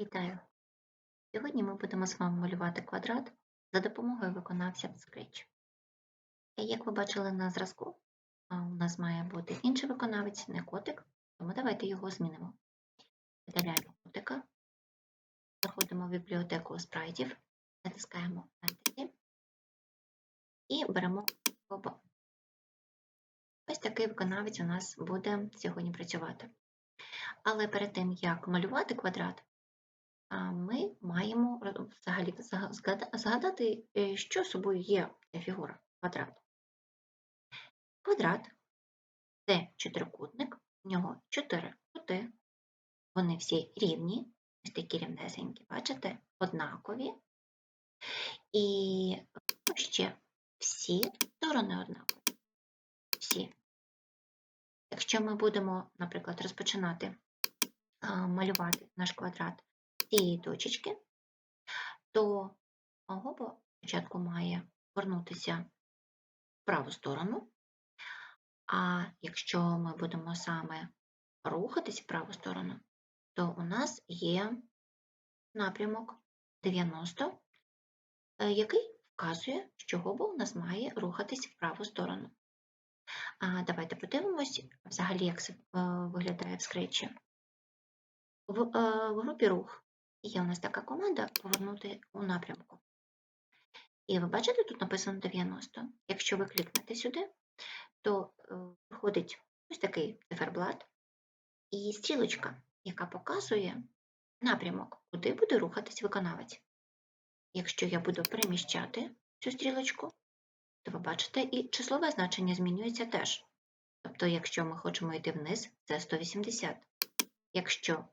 Вітаю! Сьогодні ми будемо з вами малювати квадрат за допомогою виконавця Scratch. Як ви бачили на зразку, у нас має бути інший виконавець, не котик, тому давайте його змінимо. Видаляємо котика, заходимо в бібліотеку спрайтів, натискаємо Entity і беремо Bobo. Ось такий виконавець у нас буде сьогодні працювати. Але перед тим, як малювати квадрат, ми маємо взагалі згадати, е, що собою є ця фігура квадрат. Квадрат це чотирикутник, в нього чотири кути, вони всі рівні, ось такі рівнесенькі, бачите, однакові. І ще всі сторони однакові. Всі. Якщо ми будемо, наприклад, розпочинати малювати наш квадрат цієї точечки, то гоба спочатку має повернутися в праву сторону, а якщо ми будемо саме рухатись в праву сторону, то у нас є напрямок 90, е, який вказує, що гоба у нас має рухатись в праву сторону. А давайте подивимось взагалі, як це е, виглядає в скретчі. Е, в групі рух є у нас така команда повернути у напрямку. І ви бачите, тут написано 90. Якщо ви клікнете сюди, то е, виходить ось такий циферблат і стрілочка, яка показує напрямок, куди буде рухатись виконавець. Якщо я буду переміщати цю стрілочку, то ви бачите, і числове значення змінюється теж. Тобто, якщо ми хочемо йти вниз, це 180. Якщо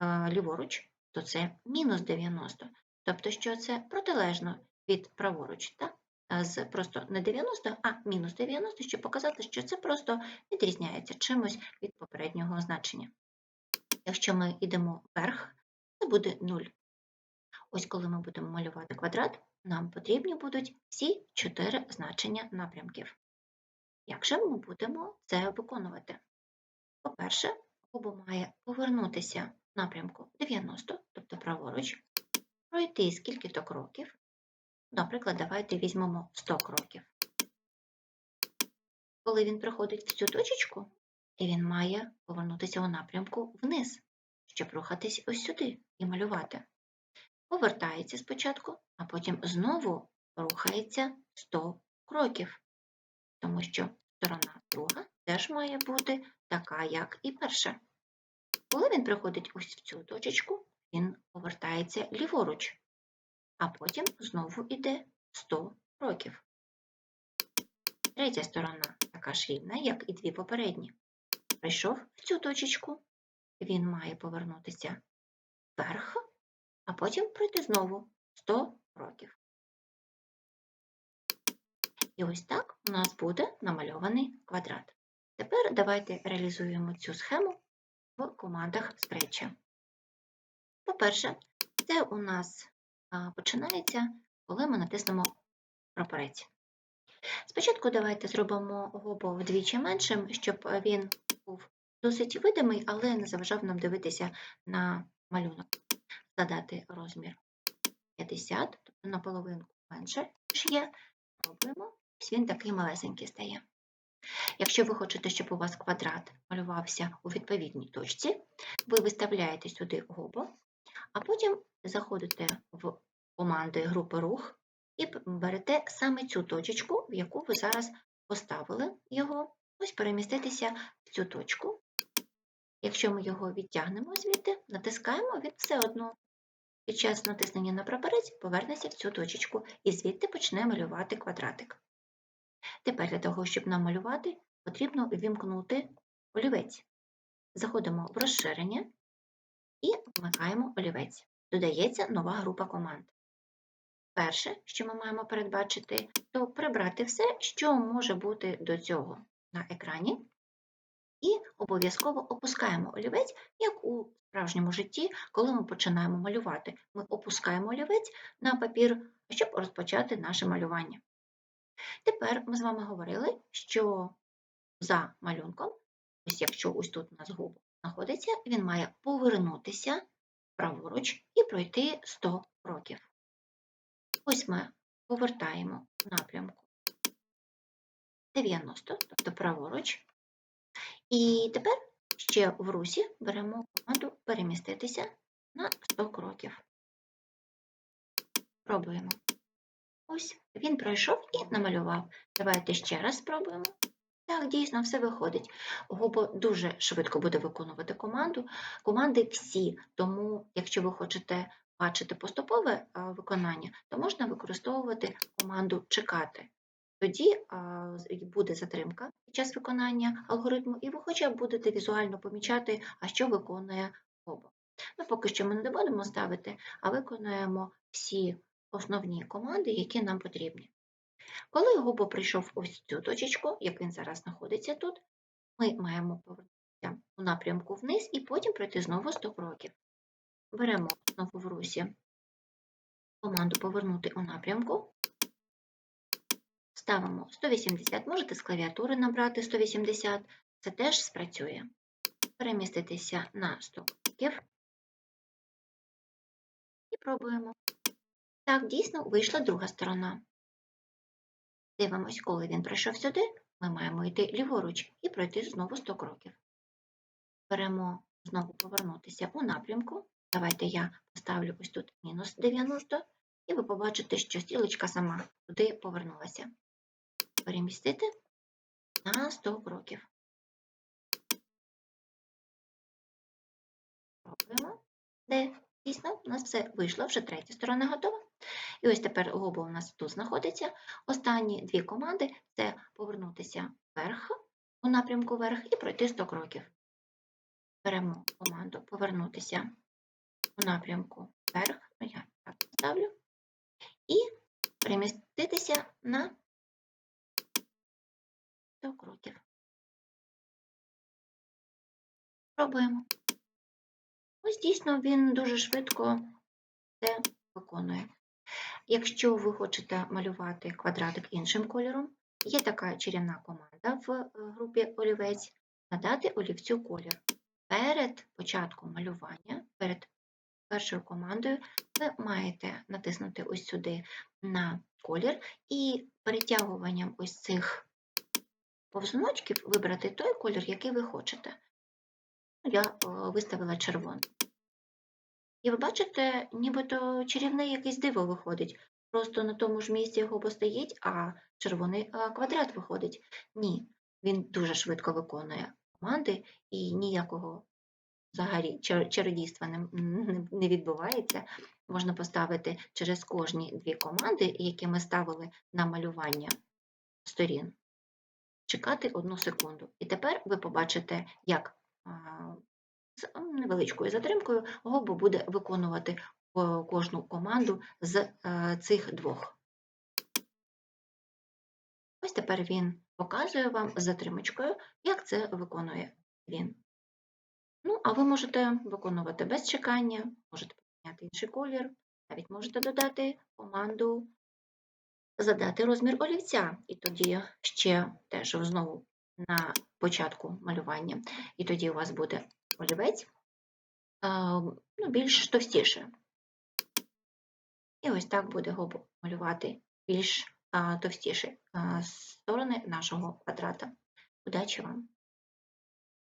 е, ліворуч, то це мінус 90. Тобто, що це протилежно від праворуч, так? З просто не 90, а мінус 90, щоб показати, що це просто відрізняється чимось від попереднього значення. Якщо ми йдемо вверх, це буде 0. Ось коли ми будемо малювати квадрат, нам потрібні будуть всі чотири значення напрямків. Як же ми будемо це виконувати? По-перше, оба має повернутися в напрямку 90, тобто праворуч, пройти скільки-то кроків. Наприклад, давайте візьмемо 100 кроків. Коли він приходить в цю точечку, і він має повернутися у напрямку вниз, щоб рухатись ось сюди і малювати. Повертається спочатку, а потім знову рухається 100 кроків, тому що сторона друга теж має бути така, як і перша. Коли він приходить ось в цю точечку, він повертається ліворуч, а потім знову йде 100 кроків. Третя сторона така ж рівна, як і дві попередні. Прийшов в цю точечку, він має повернутися вверх, а потім пройти знову 100 кроків. І ось так у нас буде намальований квадрат. Тепер давайте реалізуємо цю схему в командах Scratch. По-перше, це у нас починається, коли ми натиснемо прапорець. Спочатку давайте зробимо гобо вдвічі меншим, щоб він був досить видимий, але не заважав нам дивитися на малюнок. Задати розмір 50, тобто наполовинку менше, ніж є. Пробуємо, ось він такий малесенький стає. Якщо ви хочете, щоб у вас квадрат малювався у відповідній точці, ви виставляєте сюди гобо, а потім заходите в команди групи рух і берете саме цю точечку, в яку ви зараз поставили його, ось переміститися в цю точку. Якщо ми його відтягнемо звідти, натискаємо, він все одно під час натиснення на прапорець повернеться в цю точечку і звідти почне малювати квадратик. Тепер для того, щоб намалювати, потрібно ввімкнути олівець. Заходимо в розширення і вмикаємо олівець. Додається нова група команд. Перше, що ми маємо передбачити, то прибрати все, що може бути до цього на екрані. І обов'язково опускаємо олівець, як у справжньому житті, коли ми починаємо малювати. Ми опускаємо олівець на папір, щоб розпочати наше малювання. Тепер ми з вами говорили, що за малюнком, ось якщо ось тут у нас губ знаходиться, він має повернутися праворуч і пройти 100 кроків. Ось ми повертаємо в напрямку 90, тобто праворуч. І тепер ще в русі беремо команду переміститися на 100 кроків. Пробуємо. Ось він пройшов і намалював. Давайте ще раз спробуємо. Так, дійсно, все виходить. Гобо дуже швидко буде виконувати команду. Команди всі, тому якщо ви хочете бачити поступове виконання, то можна використовувати команду чекати. Тоді буде затримка під час виконання алгоритму, і ви хоча б будете візуально помічати, а що виконує Гобо. Ну, поки що ми не будемо ставити, а виконуємо всі основні команди, які нам потрібні. Коли Гобо прийшов ось цю точечку, як він зараз знаходиться тут, ми маємо повернутися у напрямку вниз і потім пройти знову 100 кроків. Беремо знову в русі команду повернути у напрямку, ставимо 180, можете з клавіатури набрати 180, це теж спрацює. Переміститися на 100 кроків і пробуємо. Так, дійсно вийшла друга сторона. Дивимось, коли він прийшов сюди, ми маємо йти ліворуч і пройти знову 100 кроків. Беремо знову повернутися у напрямку. Давайте я поставлю ось тут мінус 90, і ви побачите, що стрілочка сама туди повернулася. Перемістити на 100 кроків. Пробуємо. Де? Дійсно, у нас все вийшло, вже третя сторона готова. І ось тепер гобо у нас тут знаходиться. Останні дві команди це повернутися вверх, у напрямку вверх і пройти 100 кроків. Беремо команду повернутися у напрямку вверх, ну я так ставлю, і переміститися на 100 кроків. Пробуємо. Ось дійсно він дуже швидко це виконує. Якщо ви хочете малювати квадратик іншим кольором, є така чарівна команда в е, групі олівець надати олівцю колір. Перед початком малювання, перед першою командою, ви маєте натиснути ось сюди на колір і перетягуванням ось цих повзуночків вибрати той колір, який ви хочете. Я е, виставила червоний. І ви бачите, нібито чарівне якесь диво виходить. Просто на тому ж місці його стоїть, а червоний квадрат виходить. Ні, він дуже швидко виконує команди і ніякого взагалі чародійства не, не- відбувається. Можна поставити через кожні дві команди, які ми ставили на малювання сторін, чекати одну секунду. І тепер ви побачите, як з невеличкою затримкою Гобо буде виконувати е, кожну команду з е, цих двох. Ось тепер він показує вам з затримочкою, як це виконує він. Ну, а ви можете виконувати без чекання, можете поміняти інший колір, навіть можете додати команду задати розмір олівця, і тоді ще теж знову на початку малювання, і тоді у вас буде олівець ну, більш товстіше. І ось так буде його малювати більш товстіші сторони нашого квадрата. Удачі вам!